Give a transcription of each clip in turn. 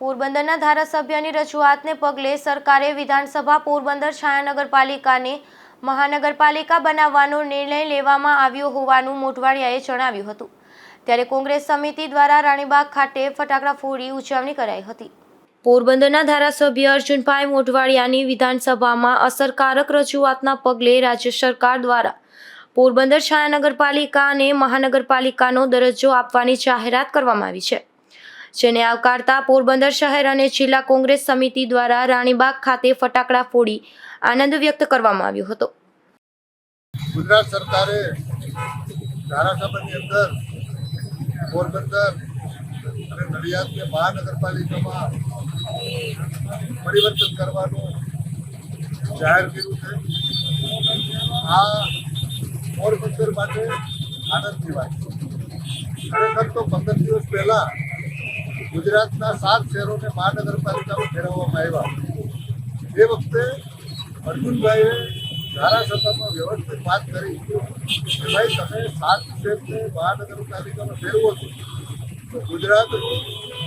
પોરબંદરના ધારાસભ્યની રજૂઆતને પગલે સરકારે વિધાનસભા પોરબંદર છાયા નગરપાલિકાને મહાનગરપાલિકા બનાવવાનો નિર્ણય લેવામાં આવ્યો હોવાનું મોઢવાડિયાએ જણાવ્યું હતું. ત્યારે કોંગ્રેસ સમિતિ દ્વારા રાણીબાગ ખાતે ફટાકડા ફોડી ઉજવણી કરાઈ હતી. પોરબંદરના ધારાસભ્ય અર્જુનભાઈ મોઢવાડિયાની વિધાનસભામાં અસરકારક રજૂઆતના પગલે રાજ્ય સરકાર દ્વારા પોરબંદર છાયા નગરપાલિકા અને મહાનગરપાલિકાનો દરજ્જો આપવાની જાહેરાત કરવામાં આવી છે. જેને આવકારતા પોરબંદર શહેર અને જિલ્લા કોંગ્રેસ સમિતિ દ્વારા રાણીબાગ ખાતે ફટાકડા ફોડી આનંદ વ્યક્ત કરવામાં આવ્યો હતો. ગુજરાત સરકારે ધારાસભાની અંદર પોરબંદર અને નડિયાદને મહાનગરપાલિકામાં પરિવર્તન કરવાનું જાહેર કર્યું છે. આ પોરબંદર માટે આનંદની વાત ખરેખર તો પંદર દિવસ પહેલા ગુજરાતના સાત શહેરોને મહાનગરપાલિકામાં ફેરવવામાં આવ્યા. એ વખતે અર્જુનભાઈએ ધારાસભામાં વ્યવસ્થિત વાત કરી કે ભાઈ, તમે સાત શહેરને મહાનગરપાલિકામાં ફેરવો છો. તો ગુજરાતનું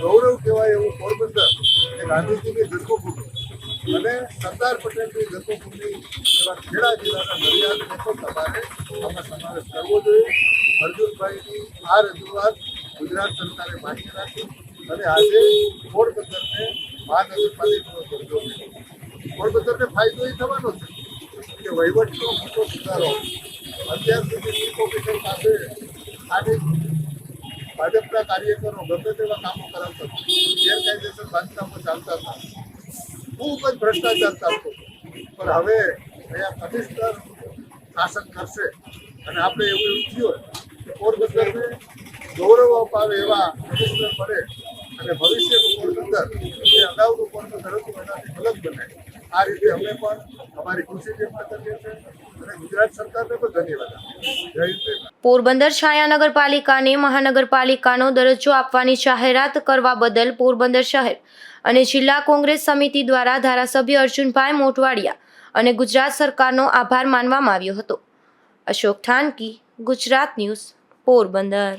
ગૌરવ કહેવાય એવું પોરબંદર એ ગાંધીજીની જન્મભૂમિ. અને સરદાર પટેલની જન્મભૂમિ એવા ખેડા જિલ્લાના દરિયાને તમારે આમાં સમાવેશ કરવો જોઈએ. અર્જુનભાઈની આ રજૂઆત ગુજરાત સરકારે માન્ય રાખી. અને આજે પોરબંદરને મહાનગરપાલિકાનો દરજ્જો પોરબંદરને ફાયદો એ થવાનો છે કે વહીવટનો મોટો સુધારો અત્યાર સુધી ચીફ ઓફિસર પાસે સ્થાનિક ભાજપના કાર્યકરો ગમે તેવા કામો કરાવતા હતા. ગેરકાયદેસર બાંધકામો ચાલતા હતા. ખૂબ જ ભ્રષ્ટાચાર ચાલતો પણ હવે અહીંયા કમિશનર શાસન કરશે અને આપણે એવું કે પોરબંદરને ગૌરવ અપાવે એવા કમિશનર મળે અને ભવિષ્યનું પોરબંદર જે અગાઉનું પોરબંદર હતું એનાથી અલગ બને. આ રીતે અમે પણ અમારી કૃષિ વ્યક્ત કરીએ છીએ. પોરબંદર છાયા નગરપાલિકાને મહાનગરપાલિકાનો દરજ્જો આપવાની જાહેરાત કરવા બદલ પોરબંદર શહેર અને જિલ્લા કોંગ્રેસ સમિતિ દ્વારા ધારાસભ્ય અર્જુનભાઈ મોટવાડિયા અને ગુજરાત સરકારનો આભાર માનવામાં આવ્યો હતો. અશોક ઠાનકી ગુજરાત ન્યૂઝ, પોરબંદર.